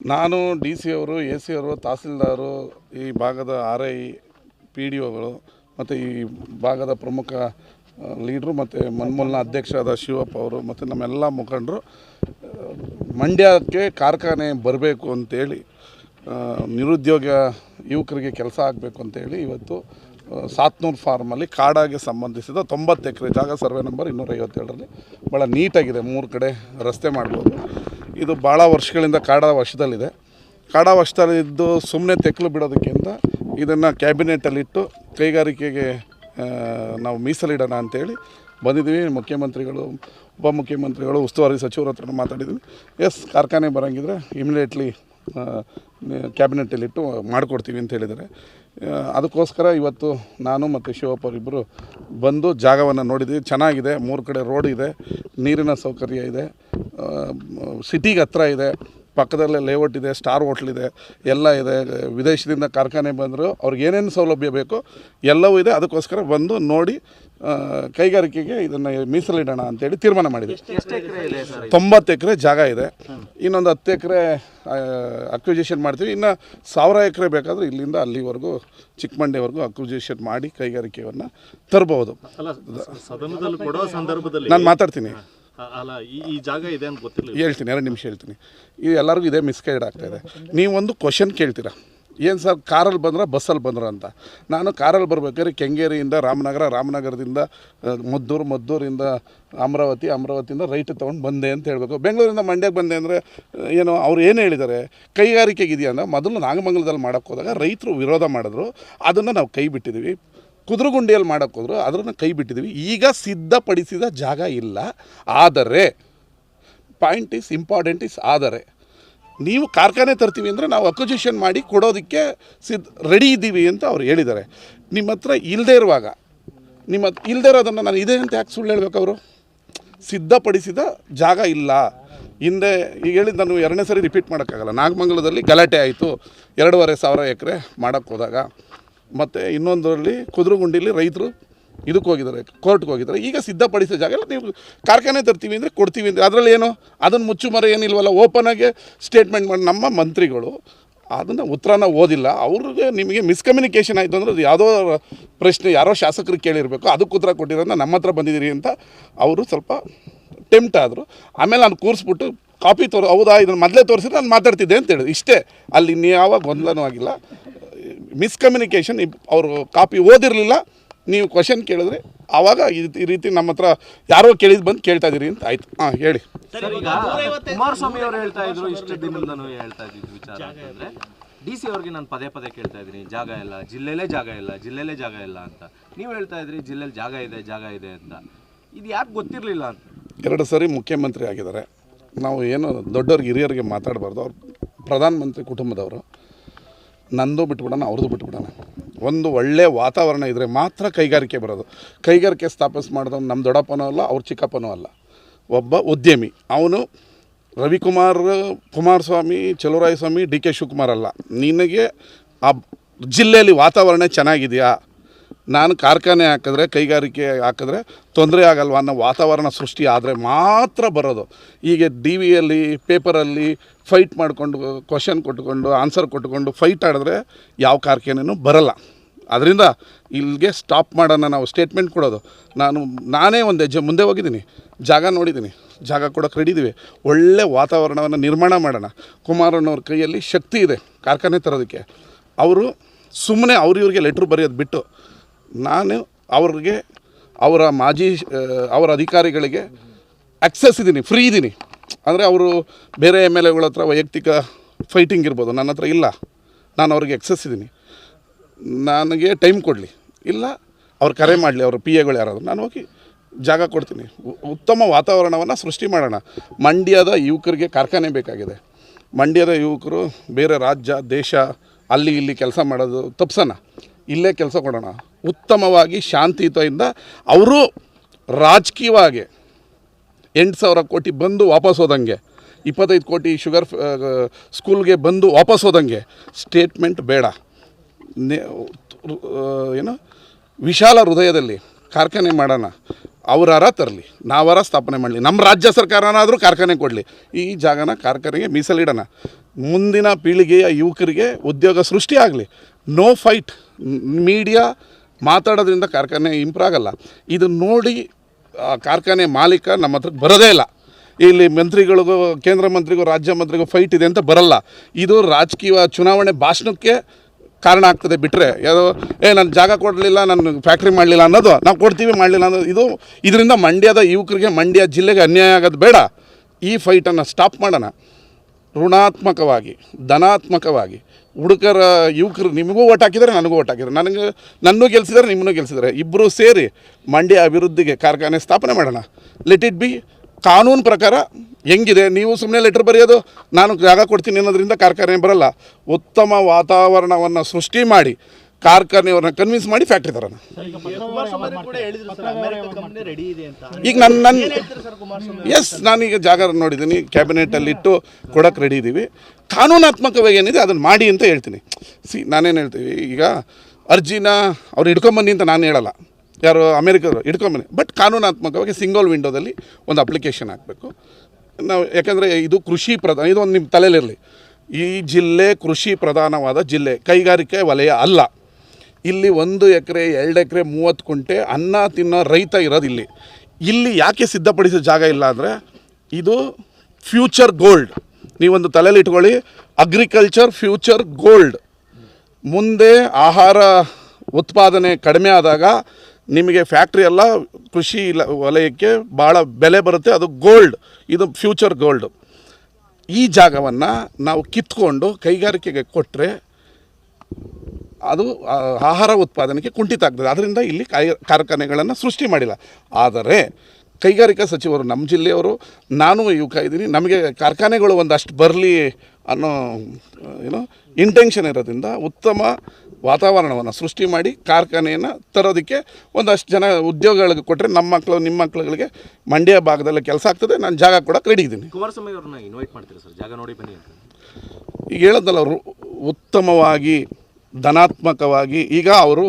ನಾನು D C ಅವರು, A C ಅವರು, ತಹಸೀಲ್ದಾರು, ಈ ಭಾಗದ ಆರ್ ಐ, ಪಿ ಡಿ ಒಗಳು, ಮತ್ತು ಈ ಭಾಗದ ಪ್ರಮುಖ ಲೀಡ್ರು, ಮತ್ತು ಮನ್ಮೂಲ್ನ ಅಧ್ಯಕ್ಷರಾದ ಶಿವಪ್ಪ ಅವರು, ಮತ್ತು ನಮ್ಮೆಲ್ಲ ಮುಖಂಡರು, ಮಂಡ್ಯಕ್ಕೆ ಕಾರ್ಖಾನೆ ಬರಬೇಕು ಅಂತೇಳಿ ನಿರುದ್ಯೋಗ ಯುವಕರಿಗೆ ಕೆಲಸ ಆಗಬೇಕು ಅಂತೇಳಿ ಇವತ್ತು ಸಾತ್ನೂರು ಫಾರ್ಮಲ್ಲಿ ಕಾಡಾಗೆ ಸಂಬಂಧಿಸಿದ ತೊಂಬತ್ತು ಎಕರೆ ಜಾಗ ಸರ್ವೆ ನಂಬರ್ ಇನ್ನೂರ ಐವತ್ತೇಳರಲ್ಲಿ ಭಾಳ ನೀಟಾಗಿದೆ ಮೂರು ಕಡೆ ರಸ್ತೆ ಮಾಡ್ಬೋದು. ಇದು ಭಾಳ ವರ್ಷಗಳಿಂದ ಕಾಡ ವಶದಲ್ಲಿದೆ. ಕಾಡ ವಶದಲ್ಲಿದ್ದು ಸುಮ್ಮನೆ ತೆಕ್ಕಲು ಬಿಡೋದಕ್ಕಿಂತ ಇದನ್ನು ಕ್ಯಾಬಿನೆಟಲ್ಲಿಟ್ಟು ಕೈಗಾರಿಕೆಗೆ ನಾವು ಮೀಸಲಿಡೋಣ ಅಂತೇಳಿ ಬಂದಿದ್ದೀವಿ. ಮುಖ್ಯಮಂತ್ರಿಗಳು ಉಪಮುಖ್ಯಮಂತ್ರಿಗಳು ಉಸ್ತುವಾರಿ ಸಚಿವರ ಹತ್ರ ಮಾತಾಡಿದ್ವಿ ಎಸ್ ಕಾರ್ಖಾನೆ ಬರೋಂಗಿದ್ರೆ ಇಮಿಡಿಯೇಟ್ಲಿ ಕ್ಯಾಬಿನೆಟಲ್ಲಿಟ್ಟು ಮಾಡಿಕೊಡ್ತೀವಿ ಅಂತ ಹೇಳಿದ್ದಾರೆ. ಆ, ಅದಕ್ಕೋಸ್ಕರ ಇವತ್ತು ನಾನು ಮತ್ತು ಶಿವಪ್ಪ ಅವರಿಬ್ಬರು ಬಂದು ಜಾಗವನ್ನು ನೋಡಿದ್ವಿ. ಚೆನ್ನಾಗಿದೆ, ಮೂರು ಕಡೆ ರೋಡ್ ಇದೆ, ನೀರಿನ ಸೌಕರ್ಯ ಇದೆ ಸಿಟಿಗೆ ಹತ್ರ ಇದೆ. ಪಕ್ಕದಲ್ಲೇ ಲೇಔಟ್ ಇದೆ ಸ್ಟಾರ್ ಹೋಟ್ಲ್ ಇದೆ ಎಲ್ಲ ಇದೆ. ವಿದೇಶದಿಂದ ಕಾರ್ಖಾನೆ ಬಂದರು ಅವ್ರಿಗೆ ಏನೇನು ಸೌಲಭ್ಯ ಬೇಕು ಎಲ್ಲವೂ ಇದೆ. ಅದಕ್ಕೋಸ್ಕರ ಬಂದು ನೋಡಿ ಕೈಗಾರಿಕೆಗೆ ಇದನ್ನು ಮೀಸಲಿಡೋಣ ಅಂತೇಳಿ ತೀರ್ಮಾನ ಮಾಡಿದೆ ತೊಂಬತ್ತು ಎಕರೆ ಜಾಗ ಇದೆ. ಇನ್ನೊಂದು ಹತ್ತು ಎಕರೆ ಅಕ್ವಿಜೇಷನ್ ಮಾಡ್ತೀವಿ. ಇನ್ನು ಸಾವಿರ ಎಕರೆ ಬೇಕಾದರೆ ಇಲ್ಲಿಂದ ಅಲ್ಲಿವರೆಗೂ ಚಿಕ್ಕಮಂಡಿವರೆಗೂ ಅಕ್ವಿಜೇಷನ್ ಮಾಡಿ ಕೈಗಾರಿಕೆಯನ್ನು ತರಬಹುದು. ನಾನು ಮಾತಾಡ್ತೀನಿ. ಅಲ್ಲ, ಈ ಜಾಗ ಇದೆ ಅಂತ ಗೊತ್ತಿರಲಿಲ್ಲ. ಹೇಳ್ತೀನಿ, ಎರಡು ನಿಮಿಷ ಹೇಳ್ತೀನಿ. ಇದು ಎಲ್ಲರಿಗೂ ಇದೇ ಮಿಸ್ಗೈಡ್ ಆಗ್ತಾಯಿದೆ ನೀವೊಂದು ಕ್ವಶನ್ ಕೇಳ್ತೀರಾ? ಏನು ಸರ್, ಕಾರಲ್ಲಿ ಬಂದ್ರೆ, ಬಸ್ಸಲ್ಲಿ ಬಂದ್ರ ಅಂತ. ನಾನು ಕಾರಲ್ಲಿ ಬರ್ಬೇಕಾದ್ರೆ ಕೆಂಗೇರಿಯಿಂದ ರಾಮನಗರ, ರಾಮನಗರದಿಂದ ಮದ್ದೂರು, ಮದ್ದೂರಿಂದ ಅಮರಾವತಿ, ಅಮರಾವತಿಯಿಂದ ರೈಟ್ ತೊಗೊಂಡು ಬಂದೆ ಅಂತ ಹೇಳಬೇಕು. ಬೆಂಗಳೂರಿಂದ ಮಂಡ್ಯಕ್ಕೆ ಬಂದೆ ಅಂದರೆ, ಏನು, ಅವ್ರು ಏನು ಹೇಳಿದ್ದಾರೆ? ಕೈಗಾರಿಕೆಗಿದೆಯಾ ಅಂದ್ರೆ ಮೊದಲು ನಾಗಮಂಗಲದಲ್ಲಿ ಮಾಡೋಕ್ಕೋದಾಗ ರೈತರು ವಿರೋಧ ಮಾಡಿದ್ರು. ಅದನ್ನು ನಾವು ಕೈ ಬಿಟ್ಟಿದ್ದೀವಿ ಕುದುರುಗುಂಡಿಯಲ್ಲಿ ಮಾಡೋಕ್ಕೋದ್ರು ಅದನ್ನು ಕೈ ಬಿಟ್ಟಿದ್ದೀವಿ ಈಗ ಸಿದ್ಧಪಡಿಸಿದ ಜಾಗ ಇಲ್ಲ. ಆದರೆ ಪಾಯಿಂಟ್ ಇಸ್ ಇಂಪಾರ್ಟೆಂಟ್ ಇಸ್ ಆದರೆ, ನೀವು ಕಾರ್ಖಾನೆ ತರ್ತೀವಿ ಅಂದರೆ ನಾವು ಅಕ್ವಿಜಿಷನ್ ಮಾಡಿ ಕೊಡೋದಕ್ಕೆ ಸಿದ್ಧ ರೆಡಿ ಇದ್ದೀವಿ ಅಂತ ಅವ್ರು ಹೇಳಿದ್ದಾರೆ. ನಿಮ್ಮ ಹತ್ರ ಇಲ್ಲದೇ ಇರುವಾಗ, ನಿಮ್ಮ ಇಲ್ಲದೇ ಇರೋದನ್ನು ನಾನು ಇದೆ ಅಂತ ಯಾಕೆ ಸುಳ್ಳು ಹೇಳಬೇಕು ಅವರು? ಸಿದ್ಧಪಡಿಸಿದ ಜಾಗ ಇಲ್ಲ. ಹಿಂದೆ ಈಗ ಹೇಳಿದ್ದು ನಾನು ಎರಡನೇ ಸರಿ ರಿಪೀಟ್ ಮಾಡೋಕ್ಕಾಗಲ್ಲ. ನಾಗಮಂಗಲದಲ್ಲಿ ಗಲಾಟೆ ಆಯಿತು. ಎರಡೂವರೆ ಸಾವಿರ ಎಕರೆ ಮಾಡೋಕ್ಕೆ ಹೋದಾಗ ಮತ್ತು ಇನ್ನೊಂದರಲ್ಲಿ ಕುದುರುಗುಂಡಿಲಿ ರೈತರು ಇದಕ್ಕೆ ಹೋಗಿದ್ದಾರೆ, ಕೋರ್ಟ್ಗೆ ಹೋಗಿದ್ದಾರೆ. ಈಗ ಸಿದ್ಧಪಡಿಸೋ ಜಾಗ ಎಲ್ಲ ನೀವು ಕಾರ್ಖಾನೆ ತರ್ತೀವಿ ಅಂದರೆ ಕೊಡ್ತೀವಿ ಅಂದರೆ ಅದರಲ್ಲಿ ಏನು? ಅದನ್ನು ಮುಚ್ಚುಮರೆ ಏನಿಲ್ವಲ್ಲ ಓಪನಾಗೆ ಸ್ಟೇಟ್ಮೆಂಟ್ ಮಾಡಿ. ನಮ್ಮ ಮಂತ್ರಿಗಳು ಅದನ್ನು ಉತ್ತರನ ಓದಿಲ್ಲ. ಅವ್ರಿಗೆ ನಿಮಗೆ ಮಿಸ್ಕಮ್ಯುನಿಕೇಷನ್ ಆಯಿತು ಅಂದರೆ ಅದು ಯಾವುದೋ ಪ್ರಶ್ನೆ ಯಾರೋ ಶಾಸಕರಿಗೆ ಕೇಳಿರಬೇಕು. ಅದಕ್ಕೆ ಉತ್ತರ ಕೊಟ್ಟಿರೋದನ್ನ ನಮ್ಮ ಹತ್ರ ಬಂದಿದ್ದೀರಿ ಅಂತ ಅವರು ಸ್ವಲ್ಪ ಟೆಂಪ್ಟ್ ಆದರು. ಆಮೇಲೆ ನಾನು ಕೂರಿಸ್ಬಿಟ್ಟು ಕಾಪಿ ತೋರ್, ಹೌದಾ? ಇದನ್ನು ಮೊದಲೇ ತೋರಿಸಿದ್ರೆ ನಾನು ಮಾತಾಡ್ತಿದ್ದೆ ಅಂತ ಹೇಳಿದ್ರು. ಇಷ್ಟೇ. ಅಲ್ಲಿ ಇನ್ಯಾವ ಗೊಂದಲನೂ ಆಗಿಲ್ಲ. ಮಿಸ್ಕಮ್ಯುನಿಕೇಷನ್ ಅವರು ಕಾಪಿ ಓದಿರಲಿಲ್ಲ ನೀವು ಕ್ವಶನ್ ಕೇಳಿದ್ರೆ ಆವಾಗ ಈ- ಈ ರೀತಿ ನಮ್ಮ ಹತ್ರ ಯಾರೋ ಕೇಳಿದ್ ಬಂದು ಕೇಳ್ತಾ ಇದೀರಿ ಅಂತ ಆಯ್ತು. ಹಾಂ ಹೇಳಿ. ಸರ್ ಈಗ ಕುಮಾರಸ್ವಾಮಿ ಅವರು ಹೇಳ್ತಾ ಇದ್ರು ಇಷ್ಟು ದಿನದಿಂದನೂ ಹೇಳ್ತಾ ಇದ್ದಿದ್ದು ವಿಚಾರ ಅಂತಂದ್ರೆ ಡಿ ಸಿ ಅವ್ರಿಗೆ ನಾನು ಪದೇ ಪದೇ ಕೇಳ್ತಾ ಇದ್ದೀನಿ ಜಾಗ ಇಲ್ಲ ಜಿಲ್ಲೆಲೇ ಜಾಗ ಇಲ್ಲ ಜಿಲ್ಲೆಲೇ ಜಾಗ ಇಲ್ಲ ಅಂತ. ನೀವು ಹೇಳ್ತಾ ಇದ್ರಿ ಜಿಲ್ಲೆಲಿ ಜಾಗ ಇದೆ ಜಾಗ ಇದೆ ಅಂತ. ಇದು ಯಾಕೆ ಗೊತ್ತಿರಲಿಲ್ಲ ಅಂತ? ಎರಡು ಸರಿ ಮುಖ್ಯಮಂತ್ರಿ ಆಗಿದ್ದಾರೆ. ನಾವು ಏನು ದೊಡ್ಡವ್ರಿಗೆ ಹಿರಿಯರಿಗೆ ಮಾತಾಡಬಾರ್ದು. ಅವ್ರು ಪ್ರಧಾನಮಂತ್ರಿ ಕುಟುಂಬದವರು. ನಂದು ಬಿಟ್ಬಿಡೋಣ, ಅವ್ರದ್ದು ಬಿಟ್ಬಿಡೋಣ. ಒಂದು ಒಳ್ಳೆಯ ವಾತಾವರಣ ಇದ್ದರೆ ಮಾತ್ರ ಕೈಗಾರಿಕೆ ಬರೋದು. ಕೈಗಾರಿಕೆ ಸ್ಥಾಪಿಸ್ ಮಾಡಿದವ್ನು ನಮ್ಮ ದೊಡ್ಡಪ್ಪನೂ ಅಲ್ಲ, ಅವ್ರ ಚಿಕ್ಕಪ್ಪನೂ ಅಲ್ಲ. ಒಬ್ಬ ಉದ್ಯಮಿ. ಅವನು ರವಿಕುಮಾರ್, ಕುಮಾರಸ್ವಾಮಿ, ಚಲುವರಾಯಸ್ವಾಮಿ, ಡಿ ಕೆ ಶಿವಕುಮಾರ್ ಅಲ್ಲ. ನಿನಗೆ ಆ ಜಿಲ್ಲೆಯಲ್ಲಿ ವಾತಾವರಣ ಚೆನ್ನಾಗಿದೆಯಾ? ನಾನು ಕಾರ್ಖಾನೆ ಹಾಕಿದ್ರೆ, ಕೈಗಾರಿಕೆ ಹಾಕಿದ್ರೆ ತೊಂದರೆ ಆಗಲ್ವಾ ಅನ್ನೋ ವಾತಾವರಣ ಸೃಷ್ಟಿ ಆದರೆ ಮಾತ್ರ ಬರೋದು. ಈಗ ಡಿ ವಿಯಲ್ಲಿ ಪೇಪರಲ್ಲಿ ಫೈಟ್ ಮಾಡಿಕೊಂಡು ಕ್ವಶನ್ ಕೊಟ್ಕೊಂಡು ಆನ್ಸರ್ ಕೊಟ್ಕೊಂಡು ಫೈಟ್ ಆಡಿದ್ರೆ ಯಾವ ಕಾರ್ಖಾನೆನೂ ಬರಲ್ಲ. ಅದರಿಂದ ಇಲ್ಲಿಗೆ ಸ್ಟಾಪ್ ಮಾಡೋಣ ನಾವು ಸ್ಟೇಟ್ಮೆಂಟ್ ಕೊಡೋದು. ನಾನು, ನಾನೇ ಒಂದು ಹೆಜ್ಜೆ ಮುಂದೆ ಹೋಗಿದ್ದೀನಿ. ಜಾಗ ನೋಡಿದ್ದೀನಿ. ಜಾಗ ಕೂಡ ರೆಡಿ ಇದ್ದೀವಿ. ಒಳ್ಳೆ ವಾತಾವರಣವನ್ನು ನಿರ್ಮಾಣ ಮಾಡೋಣ. ಕುಮಾರಣ್ಣವ್ರ ಕೈಯಲ್ಲಿ ಶಕ್ತಿ ಇದೆ ಕಾರ್ಖಾನೆ ತರೋದಕ್ಕೆ. ಅವರು ಸುಮ್ಮನೆ ಅವ್ರಿವ್ರಿಗೆ ಲೆಟ್ರ್ ಬರೆಯೋದು ಬಿಟ್ಟು, ನಾನು ಅವ್ರಿಗೆ, ಅವರ ಮಾಜಿ ಅವರ ಅಧಿಕಾರಿಗಳಿಗೆ ಆಕ್ಸೆಸ್ ಇದ್ದೀನಿ ಫ್ರೀ ಇದ್ದೀನಿ. ಅಂದರೆ ಅವರು ಬೇರೆ ಎಂ ಎಲ್ ಎಗಳ ಹತ್ರ ವೈಯಕ್ತಿಕ ಫೈಟಿಂಗ್ ಇರ್ಬೋದು. ನನ್ನ ಹತ್ರ ಇಲ್ಲ. ನಾನು ಅವ್ರಿಗೆ ಎಕ್ಸೆಸ್ ಇದ್ದೀನಿ. ನನಗೆ ಟೈಮ್ ಕೊಡಲಿ. ಇಲ್ಲ, ಅವ್ರು ಕರೆ ಮಾಡಲಿ, ಅವರು ಪಿ ಎಗಳು ಯಾರಾದರೂ. ನಾನು ಹೋಗಿ ಜಾಗ ಕೊಡ್ತೀನಿ. ಉತ್ತಮ ವಾತಾವರಣವನ್ನು ಸೃಷ್ಟಿ ಮಾಡೋಣ. ಮಂಡ್ಯದ ಯುವಕರಿಗೆ ಕಾರ್ಖಾನೆ ಬೇಕಾಗಿದೆ. ಮಂಡ್ಯದ ಯುವಕರು ಬೇರೆ ರಾಜ್ಯ, ದೇಶ, ಅಲ್ಲಿ ಇಲ್ಲಿ ಕೆಲಸ ಮಾಡೋದು ತಪ್ಸೋಣ. ಇಲ್ಲೇ ಕೆಲಸ ಕೊಡೋಣ. ಉತ್ತಮವಾಗಿ ಶಾಂತಿಯುತದಿಂದ ಅವರು ರಾಜಕೀಯವಾಗಿ ಎಂಟು ಸಾವಿರ ಕೋಟಿ ಬಂದು ವಾಪಸ್ ಹೋದಂಗೆ, ಇಪ್ಪತ್ತೈದು ಕೋಟಿ ಶುಗರ್ ಸ್ಕೂಲ್ಗೆ ಬಂದು ವಾಪಸ್ ಹೋದಂಗೆ, ಸ್ಟೇಟ್ಮೆಂಟ್ ಬೇಡ. ಏನು, ವಿಶಾಲ ಹೃದಯದಲ್ಲಿ ಕಾರ್ಖಾನೆ ಮಾಡೋಣ, ಅವರಾರ ತರಲಿ, ನಾವಾರ ಸ್ಥಾಪನೆ ಮಾಡಲಿ, ನಮ್ಮ ರಾಜ್ಯ ಸರ್ಕಾರನಾದರೂ ಕಾರ್ಖಾನೆ ಕೊಡಲಿ, ಈ ಜಾಗನ ಕಾರ್ಖಾನೆಗೆ ಮೀಸಲಿಡೋಣ. ಮುಂದಿನ ಪೀಳಿಗೆಯ ಯುವಕರಿಗೆ ಉದ್ಯೋಗ ಸೃಷ್ಟಿ ಆಗಲಿ. ನೋ ಫೈಟ್ ಮೀಡಿಯಾ ಮಾತಾಡೋದ್ರಿಂದ ಕಾರ್ಖಾನೆ ಇಂಪ್ರೂವ್ ಆಗಲ್ಲ. ಇದು ನೋಡಿ ಆ ಕಾರ್ಖಾನೆ ಮಾಲೀಕ ನಮ್ಮ ಹತ್ರಕ್ಕೆ ಬರೋದೇ ಇಲ್ಲ. ಇಲ್ಲಿ ಮಂತ್ರಿಗಳಿಗೂ, ಕೇಂದ್ರ ಮಂತ್ರಿಗೂ, ರಾಜ್ಯ ಮಂತ್ರಿಗೂ ಫೈಟ್ ಇದೆ ಅಂತ ಬರಲ್ಲ. ಇದು ರಾಜಕೀಯ ಚುನಾವಣೆ ಭಾಷಣಕ್ಕೆ ಕಾರಣ ಆಗ್ತದೆ ಬಿಟ್ಟರೆ ಯಾವುದೋ ಏ, ನಾನು ಜಾಗ ಕೊಡಲಿಲ್ಲ, ನಾನು ಫ್ಯಾಕ್ಟ್ರಿ ಮಾಡಲಿಲ್ಲ ಅನ್ನೋದು, ನಾವು ಕೊಡ್ತೀವಿ, ಮಾಡಲಿಲ್ಲ ಅನ್ನೋದು, ಇದು ಇದರಿಂದ ಮಂಡ್ಯದ ಯುವಕರಿಗೆ, ಮಂಡ್ಯ ಜಿಲ್ಲೆಗೆ ಅನ್ಯಾಯ ಆಗೋದು ಬೇಡ. ಈ ಫೈಟನ್ನು ಸ್ಟಾಪ್ ಮಾಡೋಣ. ಋಣಾತ್ಮಕವಾಗಿ, ಧನಾತ್ಮಕವಾಗಿ ಹುಡುಗರ ಯುವಕರು ನಿಮಗೂ ಓಟ್ ಹಾಕಿದರೆ ನನಗೂ ಓಟ್ ಹಾಕಿದ್ದಾರೆ. ನನಗೆ, ನನ್ನೂ ಗೆಲ್ಸಿದ್ದಾರೆ, ನಿಮ್ಮನ್ನೂ ಗೆಲ್ಸಿದ್ದಾರೆ. ಇಬ್ಬರು ಸೇರಿ ಮಂಡ್ಯ ಅಭಿವೃದ್ಧಿಗೆ ಕಾರ್ಖಾನೆ ಸ್ಥಾಪನೆ ಮಾಡೋಣ. ಲೆಟ್ ಇಟ್ ಬಿ ಕಾನೂನು ಪ್ರಕಾರ ಹೆಂಗಿದೆ? ನೀವು ಸುಮ್ಮನೆ ಲೆಟ್ರ್ ಬರೆಯೋದು, ನಾನು ಜಾಗ ಕೊಡ್ತೀನಿ ಅನ್ನೋದರಿಂದ ಕಾರ್ಖಾನೆ ಬರಲ್ಲ. ಉತ್ತಮ ವಾತಾವರಣವನ್ನು ಸೃಷ್ಟಿ ಮಾಡಿ ಕಾರ್ಖಾನೆಯವ್ರನ್ನ ಕನ್ವಿನ್ಸ್ ಮಾಡಿ ಫ್ಯಾಕ್ಟ್ರಿ ತರೋಣ. ರೆಡಿ ಇದೆ ಅಂತ. ಈಗ ನನ್ನ ನನ್ನ ಎಸ್ ನಾನೀಗ ಜಾಗ ನೋಡಿದ್ದೀನಿ ಕ್ಯಾಬಿನೆಟಲ್ಲಿ ಇಟ್ಟು ಕೊಡೋಕೆ ರೆಡಿ ಇದ್ದೀವಿ ಕಾನೂನಾತ್ಮಕವಾಗಿ ಏನಿದೆ ಅದನ್ನು ಮಾಡಿ ಅಂತ ಹೇಳ್ತೀನಿ. ಸಿ ನಾನೇನು ಹೇಳ್ತೀವಿ ಈಗ ಅರ್ಜಿನ ಅವ್ರು ಹಿಡ್ಕೊಂಬನ್ನಿ ಅಂತ ನಾನು ಹೇಳಲ್ಲ. ಯಾರು ಅಮೇರಿಕದವರು ಹಿಡ್ಕೊಂಬನ್ನಿ. ಬಟ್ ಕಾನೂನಾತ್ಮಕವಾಗಿ ಸಿಂಗಲ್ ವಿಂಡೋದಲ್ಲಿ ಒಂದು ಅಪ್ಲಿಕೇಶನ್ ಹಾಕಬೇಕು. ನಾವು ಯಾಕಂದರೆ ಇದು ಕೃಷಿ ಪ್ರಧಾನ ಇದು ಒಂದು ನಿಮ್ಮ ತಲೆಯಲ್ಲಿರಲಿ ಈ ಜಿಲ್ಲೆ ಕೃಷಿ ಪ್ರಧಾನವಾದ ಜಿಲ್ಲೆ ಕೈಗಾರಿಕೆ ವಲಯ ಅಲ್ಲ. ಇಲ್ಲಿ ಒಂದು ಎಕರೆ, ಎರಡು ಎಕರೆ, ಮೂವತ್ತು ಕುಂಟೆ ಅನ್ನ ತಿನ್ನೋ ರೈತ ಇರೋದು ಇಲ್ಲಿ. ಇಲ್ಲಿ ಯಾಕೆ ಸಿದ್ಧಪಡಿಸೋ ಜಾಗ ಇಲ್ಲ ಅಂದರೆ ಇದು ಫ್ಯೂಚರ್ ಗೋಲ್ಡ್. ನೀವೊಂದು ತಲೆಯಲ್ಲಿ ಇಟ್ಕೊಳ್ಳಿ, ಅಗ್ರಿಕಲ್ಚರ್ ಫ್ಯೂಚರ್ ಗೋಲ್ಡ್. ಮುಂದೆ ಆಹಾರ ಉತ್ಪಾದನೆ ಕಡಿಮೆ ಆದಾಗ ನಿಮಗೆ ಫ್ಯಾಕ್ಟ್ರಿ ಎಲ್ಲ ಕೃಷಿ ವಲಯಕ್ಕೆ ಭಾಳ ಬೆಲೆ ಬರುತ್ತೆ, ಅದು ಗೋಲ್ಡ್. ಇದು ಫ್ಯೂಚರ್ ಗೋಲ್ಡ್. ಈ ಜಾಗವನ್ನು ನಾವು ಕಿತ್ಕೊಂಡು ಕೈಗಾರಿಕೆಗೆ ಕೊಟ್ಟರೆ ಅದು ಆಹಾರ ಉತ್ಪಾದನೆಗೆ ಕುಂಠಿತ ಆಗ್ತದೆ. ಅದರಿಂದ ಇಲ್ಲಿ ಕೈ ಕಾರ್ಖಾನೆಗಳನ್ನು ಸೃಷ್ಟಿ ಮಾಡಿಲ್ಲ. ಆದರೆ ಕೈಗಾರಿಕಾ ಸಚಿವರು ನಮ್ಮ ಜಿಲ್ಲೆಯವರು ನಾನು ಯುವಕ ಇದ್ದೀನಿ ನಮಗೆ ಕಾರ್ಖಾನೆಗಳು ಒಂದಷ್ಟು ಬರಲಿ ಅನ್ನೋ ಏನೋ ಇಂಟೆನ್ಷನ್ ಇರೋದ್ರಿಂದ ಉತ್ತಮ ವಾತಾವರಣವನ್ನು ಸೃಷ್ಟಿ ಮಾಡಿ ಕಾರ್ಖಾನೆಯನ್ನು ತರೋದಕ್ಕೆ ಒಂದಷ್ಟು ಜನ ಉದ್ಯೋಗಗಳಿಗೆ ಕೊಟ್ಟರೆ ನಮ್ಮ ಮಕ್ಕಳು ನಿಮ್ಮ ಮಕ್ಕಳುಗಳಿಗೆ ಮಂಡ್ಯ ಭಾಗದಲ್ಲಿ ಕೆಲಸ ಆಗ್ತದೆ. ನಾನು ಜಾಗ ಕೂಡ ರೆಡಿ ಇದ್ದೀನಿ. ಕುಮಾರಸ್ವಾಮಿ ಅವ್ರನ್ನ ಇನ್ವೈಟ್ ಮಾಡ್ತೀರಾ ಸರ್? ಜಾಗ ನೋಡಿ ಬನ್ನಿ ಈಗ ಹೇಳೋದಲ್ಲ ಅವರು ಉತ್ತಮವಾಗಿ ಧನಾತ್ಮಕವಾಗಿ ಈಗ ಅವರು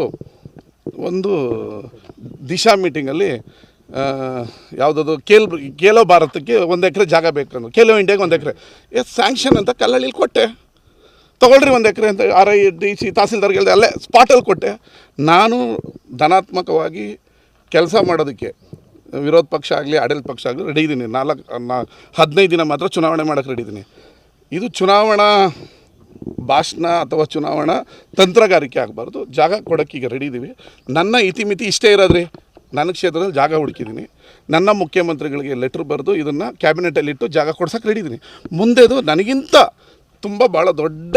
ಒಂದು ದಿಶಾ ಮೀಟಿಂಗಲ್ಲಿ ಯಾವುದದು ಕೇಲ್, ಕೇಲೋ ಭಾರತಕ್ಕೆ ಒಂದು ಎಕರೆ ಜಾಗ ಬೇಕಂದು ಕೇಲೋ ಇಂಡಿಯಾಗೆ ಒಂದು ಎಕರೆ. ಎಸ್ ಸ್ಯಾಂಕ್ಷನ್ ಅಂತ ಕಲ್ಲಳ್ಳಿಲಿ ಕೊಟ್ಟೆ. ತೊಗೊಳ್ರಿ ಒಂದು ಎಕರೆ ಅಂತ R I D C tahsildar ಹೇಳಿದೆ, ಅಲ್ಲೇ ಸ್ಪಾಟಲ್ಲಿ ಕೊಟ್ಟೆ. ನಾನು ಧನಾತ್ಮಕವಾಗಿ ಕೆಲಸ ಮಾಡೋದಕ್ಕೆ, ವಿರೋಧ ಪಕ್ಷ ಆಗಲಿ, ಆಡಳಿತ ಪಕ್ಷ ಆಗಲಿ ರೆಡಿ ಇದ್ದೀನಿ ನಾಲ್ಕು, ನಾ ಹದಿನೈದು ದಿನ ಮಾತ್ರ ಚುನಾವಣೆ ಮಾಡೋಕ್ಕೆ ರೆಡಿ ಇದ್ದೀನಿ ಇದು ಚುನಾವಣಾ ಭಾಷಣ ಅಥವಾ ಚುನಾವಣಾ ತಂತ್ರಗಾರಿಕೆ ಆಗಬಾರ್ದು. ಜಾಗ ಕೊಡೋಕ್ಕೆ ಈಗ ರೆಡಿ ಇದ್ದೀವಿ ನನ್ನ ಇತಿಮಿತಿ ಇಷ್ಟೇ ಇರೋದ್ರಿ. ನನ್ನ ಕ್ಷೇತ್ರದಲ್ಲಿ ಜಾಗ ಹುಡುಕಿದ್ದೀನಿ. ನನ್ನ ಮುಖ್ಯಮಂತ್ರಿಗಳಿಗೆ ಲೆಟ್ರ್ ಬರೆದು ಇದನ್ನು ಕ್ಯಾಬಿನೆಟಲ್ಲಿಟ್ಟು ಜಾಗ ಕೊಡ್ಸೋಕೆ ರೆಡಿ ಇದ್ದೀನಿ ಮುಂದೆದು ನನಗಿಂತ ತುಂಬ ಭಾಳ ದೊಡ್ಡ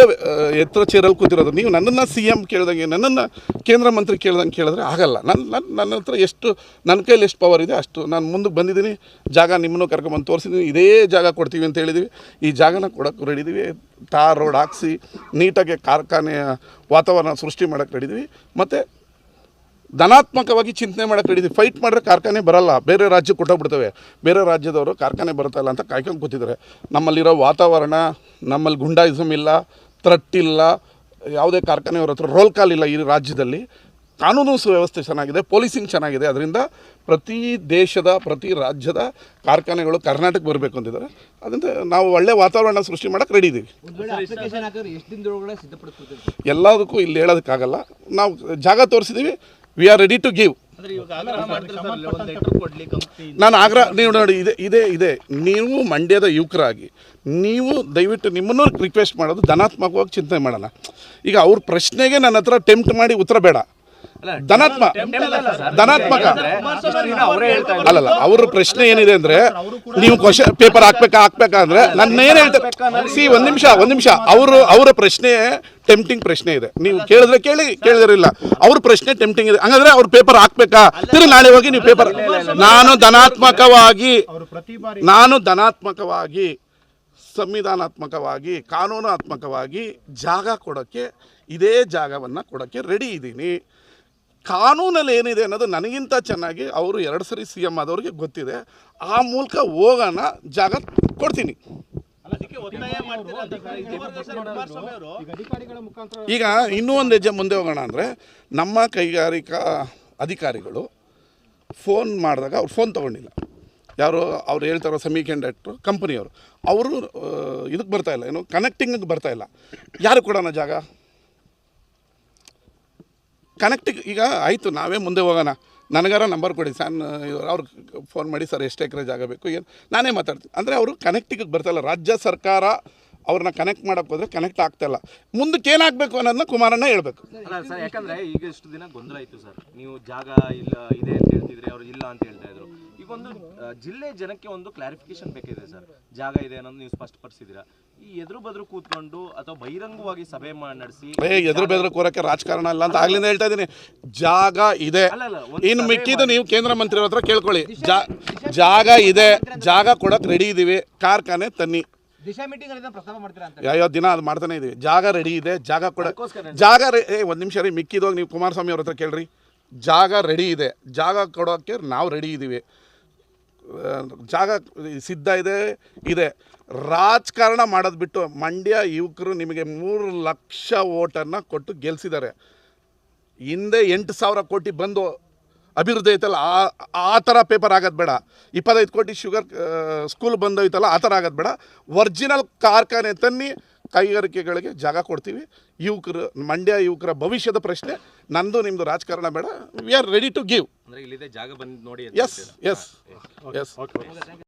ಎತ್ತರ ಚೇರಲ್ಲಿ ಕೂತಿರೋದು. ನೀವು ನನ್ನನ್ನು ಸಿ ಎಂ ಕೇಳ್ದಂಗೆ, ನನ್ನನ್ನು ಕೇಂದ್ರ ಮಂತ್ರಿ ಕೇಳ್ದಂಗೆ ಕೇಳಿದ್ರೆ ಆಗಲ್ಲ. ನನ್ನ ನನ್ನ ನನ್ನ ಹತ್ರ ಎಷ್ಟು, ನನ್ನ ಕೈಯಲ್ಲಿ ಎಷ್ಟು ಪವರ್ ಇದೆ ಅಷ್ಟು ನಾನು ಮುಂದಕ್ಕೆ ಬಂದಿದ್ದೀನಿ. ಜಾಗ ನಿಮ್ಮನ್ನು ಕರ್ಕೊಂಬಂದು ತೋರಿಸಿದ್ದೀನಿ ಇದೇ ಜಾಗ ಕೊಡ್ತೀವಿ ಅಂತ ಹೇಳಿದ್ವಿ. ಈ ಜಾಗನ ಕೊಡೋಕ್ಕೆ ರೆಡಿ ಇದ್ದೀವಿ ಟಾರ್ ರೋಡ್ ಹಾಕ್ಸಿ ನೀಟಾಗಿ ಕಾರ್ಖಾನೆಯ ವಾತಾವರಣ ಸೃಷ್ಟಿ ಮಾಡೋಕ್ಕೆ ರೆಡಿ ಇದ್ದೀವಿ ಮತ್ತು ಧನಾತ್ಮಕವಾಗಿ ಚಿಂತನೆ ಮಾಡೋಕ್ಕೆ ರೆಡಿ ಇದ್ದೀವಿ ಫೈಟ್ ಮಾಡಿದ್ರೆ ಕಾರ್ಖಾನೆ ಬರಲ್ಲ. ಬೇರೆ ರಾಜ್ಯಕ್ಕೆ ಕೊಟ್ಟೋಗ್ಬಿಡ್ತವೆ. ಬೇರೆ ರಾಜ್ಯದವರು ಕಾರ್ಖಾನೆ ಬರುತ್ತಲ್ಲ ಅಂತ ಕಾಯ್ಕೊಂಡು ಕೂತಿದ್ದಾರೆ. ನಮ್ಮಲ್ಲಿರೋ ವಾತಾವರಣ ನಮ್ಮಲ್ಲಿ ಗುಂಡಾಯಿಸಮ್ ಇಲ್ಲ ಥ್ರಟ್ ಇಲ್ಲ ಯಾವುದೇ ಕಾರ್ಖಾನೆಯವ್ರ ಹತ್ರ ರೋಲ್ ಕಾಲ್ ಇಲ್ಲ ಈ ರಾಜ್ಯದಲ್ಲಿ. ಕಾನೂನು ಸುವ್ಯವಸ್ಥೆ ಚೆನ್ನಾಗಿದೆ ಪೊಲೀಸಿಂಗ್ ಚೆನ್ನಾಗಿದೆ. ಅದರಿಂದ ಪ್ರತಿ ದೇಶದ ಪ್ರತಿ ರಾಜ್ಯದ ಕಾರ್ಖಾನೆಗಳು ಕರ್ನಾಟಕ ಬರಬೇಕು ಅಂತಿದ್ದಾರೆ. ಅದರಿಂದ ನಾವು ಒಳ್ಳೆ ವಾತಾವರಣ ಸೃಷ್ಟಿ ಮಾಡೋಕ್ಕೆ ರೆಡಿ ಇದ್ದೀವಿ ಎಲ್ಲದಕ್ಕೂ ಇಲ್ಲಿ ಹೇಳೋದಕ್ಕಾಗಲ್ಲ. ನಾವು ಜಾಗ ತೋರಿಸಿದ್ದೀವಿ we are ready to give ನಾನು ಆಗ್ರಹ ನೀವು ನೋಡಿ ಇದೆ ಇದೆ ಇದೆ. ನೀವು ಮಂಡ್ಯದ ಯುವಕರಾಗಿ ನೀವು ದಯವಿಟ್ಟು ನಿಮ್ಮನ್ನು ರಿಕ್ವೆಸ್ಟ್ ಮಾಡೋದು ಧನಾತ್ಮಕವಾಗಿ ಚಿಂತನೆ ಮಾಡೋಣ ಈಗ ಅವ್ರ ಪ್ರಶ್ನೆಗೆ ನನ್ನ ಹತ್ರ ಟೆಂಪ್ಟ್ ಮಾಡಿ ಉತ್ತರ ಬೇಡ. ಧನಾತ್ಮ ಧನಾತ್ಮಕ. ಇದ್ದಾರೆ. ಅಲ್ಲಲ್ಲ ಅವ್ರ ಪ್ರಶ್ನೆ ಏನಿದೆ ಅಂದ್ರೆ ನೀವು ಕ್ವಶನ್ ಪೇಪರ್ ಹಾಕ್ಬೇಕಾ ಹಾಕ್ಬೇಕಾ ಅಂದ್ರೆ ನನ್ನ ಏನ್ ಹೇಳ್ತಾರೆ ಸಿ ಒಂದ್ ನಿಮಿಷ ಒಂದ್ ನಿಮಿಷ. ಅವರು ಅವರ ಪ್ರಶ್ನೆ ಟೆಂಪ್ಟಿಂಗ್ ಪ್ರಶ್ನೆ ಇದೆ. ನೀವು ಕೇಳಿದ್ರೆ ಕೇಳಿ ಕೇಳಿದಿರಲಿಲ್ಲ. ಅವ್ರ ಪ್ರಶ್ನೆ ಟೆಂಪ್ಟಿಂಗ್ ಇದೆ. ಹಂಗಂದ್ರೆ ಅವ್ರ ಪೇಪರ್ ಹಾಕ್ಬೇಕಾ? ತಿರು ನಾಳೆ ಹೋಗಿ ನೀವು ಪೇಪರ್ ನಾನು ಧನಾತ್ಮಕವಾಗಿ ನಾನು ಧನಾತ್ಮಕವಾಗಿ ಸಂವಿಧಾನಾತ್ಮಕವಾಗಿ ಕಾನೂನಾತ್ಮಕವಾಗಿ ಜಾಗ ಕೊಡೋಕ್ಕೆ ಇದೇ ಜಾಗವನ್ನು ಕೊಡೋಕ್ಕೆ ರೆಡಿ ಇದ್ದೀನಿ. ಕಾನೂನಲ್ಲಿ ಏನಿದೆ ಅನ್ನೋದು ನನಗಿಂತ ಚೆನ್ನಾಗಿ ಅವರು ಎರಡು ಸರಿ ಸಿ ಎಂ ಆದವ್ರಿಗೆ ಗೊತ್ತಿದೆ. ಆ ಮೂಲಕ ಹೋಗೋಣ ಜಾಗ ಕೊಡ್ತೀನಿ. ಈಗ ಇನ್ನೂ ಒಂದು ಹೆಜ್ಜೆ ಮುಂದೆ ಹೋಗೋಣ ಅಂದರೆ ನಮ್ಮ ಕೈಗಾರಿಕಾ ಅಧಿಕಾರಿಗಳು ಫೋನ್ ಮಾಡಿದಾಗ ಅವ್ರು ಫೋನ್ ತೊಗೊಂಡಿಲ್ಲ. ಯಾರು ಅವ್ರು ಹೇಳ್ತಾರೋ ಸೆಮಿ ಕಂಡಕ್ಟ್ರು ಕಂಪ್ನಿಯವರು. ಅವರು ಇದಕ್ಕೆ ಬರ್ತಾ ಇಲ್ಲ. ಏನು ಕನೆಕ್ಟಿಂಗಿಗೆ ಬರ್ತಾಯಿಲ್ಲ ಇಲ್ಲ. ಯಾರು ಕೊಡೋಣ ಜಾಗ? ಕನೆಕ್ಟಿಂಗ್ ಈಗ ಆಯಿತು, ನಾವೇ ಮುಂದೆ ಹೋಗೋಣ. ನನಗಾರ ನಂಬರ್ ಕೊಡಿ, ಸರ್, ಅವ್ರು ಫೋನ್ ಮಾಡಿ, ಸರ್, ಎಷ್ಟು ಎಕರೆ ಜಾಗ ಏನು? ನಾನೇ ಮಾತಾಡ್ತೀನಿ. ಅಂದರೆ ಅವರು ಕನೆಕ್ಟಿಗೆ ಬರ್ತಾಯಿಲ್ಲ ರಾಜ್ಯ ಸರ್ಕಾರ ಅವ್ರನ್ನ ಕನೆಕ್ಟ್ ಮಾಡೋಕ್ಕೆ ಹೋದ್ರೆ ಕನೆಕ್ಟ್ ಆಗ್ತಾಯಿಲ್ಲ ಮುಂದಕ್ಕೆ ಏನಾಗಬೇಕು ಅನ್ನೋದನ್ನ ಕುಮಾರಣ್ಣ ಹೇಳ್ಬೇಕು. ಅಲ್ಲ, ಸರ್, ಯಾಕಂದ್ರೆ ಈಗ ಇಷ್ಟು ದಿನ ಗೊಂದಲ ಆಯಿತು, ಸರ್. ನೀವು ಜಾಗ ಇಲ್ಲ, ಇದೆ ಅಂತ ಹೇಳ್ತಿದ್ರೆ, ಅವ್ರು ಇಲ್ಲ ಅಂತ ಹೇಳ್ತಾ ಇದ್ರು ಒಂದು ಜಿಲ್ಲೆ ಜನಕ್ಕೆ ಒಂದು ಕ್ಲಾರಿಫಿಕೇಶನ್ ಬೇಕಿದೆ ಸರ್. ಜಾಗ ಇದೆ ಅನ್ನೋದು ನೀವು ಸ್ಪಷ್ಟಪಡಿಸಿದ್ದೀರಾ? ಈ ಎದುರು ಬದ್ರು ಕೂತ್ಕೊಂಡು ಅಥವಾ ಬಹಿರಂಗವಾಗಿ ಸಭೆ ನಡೆಸಿ ಎದುರು ಬೆದರು ಕೂರಕ್ಕೆ ರಾಜಕಾರಣ ಇಲ್ಲ ಅಂತ ಆಗ್ಲಿಂದ ಹೇಳ್ತಾ ಇದ್ದೀನಿ. ಜಾಗ ಇದೆ. ಇನ್ನು ಮಿಕ್ಕಿದ್ದು ನೀವು ಕೇಂದ್ರ ಮಂತ್ರಿ ಹತ್ರ ಕೇಳ್ಕೊಳ್ಳಿ. ಜಾಗ ಇದೆ. ಜಾಗ ಕೊಡಕ್ಕೆ ರೆಡಿ ಇದೀವಿ. ಕಾರ್ಖಾನೆ ತನ್ನಿ. ಯಾವ ಯಾವ್ಯಾವ ದಿನ ಅದು ಮಾಡ್ತಾನೆ ಇದೀವಿ. ಜಾಗ ರೆಡಿ ಇದೆ. ಜಾಗ ಕೊಡ ಜಾಗ ಏ ಒಂದು ನಿಮಿಷ ರೀ ಮಿಕ್ಕಿದೋಗಿ ನೀವು ಕುಮಾರಸ್ವಾಮಿ ಅವ್ರ ಹತ್ರ ಕೇಳ್ರಿ. ಜಾಗ ರೆಡಿ ಇದೆ. ಜಾಗ ಕೊಡೋಕೆ ನಾವು ರೆಡಿ ಇದ್ದೀವಿ ಜಾಗ ಸಿದ್ಧ ಇದೆ ಇದೆ. ರಾಜಕಾರಣ ಮಾಡೋದು ಬಿಟ್ಟು ಮಂಡ್ಯ ಯುವಕರು ನಿಮಗೆ ಮೂರು ಲಕ್ಷ ಓಟನ್ನು ಕೊಟ್ಟು ಗೆಲ್ಸಿದ್ದಾರೆ. ಹಿಂದೆ ಎಂಟು ಸಾವಿರ ಕೋಟಿ ಬಂದು ಅಭಿವೃದ್ಧಿ ಐತಲ್ಲ, ಆ ಆ ಥರ ಪೇಪರ್ ಆಗೋದು ಬೇಡ. ಇಪ್ಪತ್ತೈದು ಕೋಟಿ ಶುಗರ್ ಸ್ಕೂಲ್ ಬಂದೋಯ್ತಲ್ಲ, ಆ ಥರ ಆಗೋದು ಬೇಡ. ಒರಿಜಿನಲ್ ಕಾರ್ಖಾನೆ ತನ್ನಿ ಕೈಗಾರಿಕೆಗಳಿಗೆ ಜಾಗ ಕೊಡ್ತೀವಿ. ಯುವಕರು, ಮಂಡ್ಯ ಯುವಕರ ಭವಿಷ್ಯದ ಪ್ರಶ್ನೆ ನಂದು ನಿಮ್ಮದು ರಾಜಕಾರಣ ಬೇಡ. We are ready to give ಅಂದ್ರೆ ಇಲ್ಲಿದೆ ಜಾಗ ಬಂದು ನೋಡಿ ಎಸ್ ಎಸ್ ಎಸ್ ಓಕೆ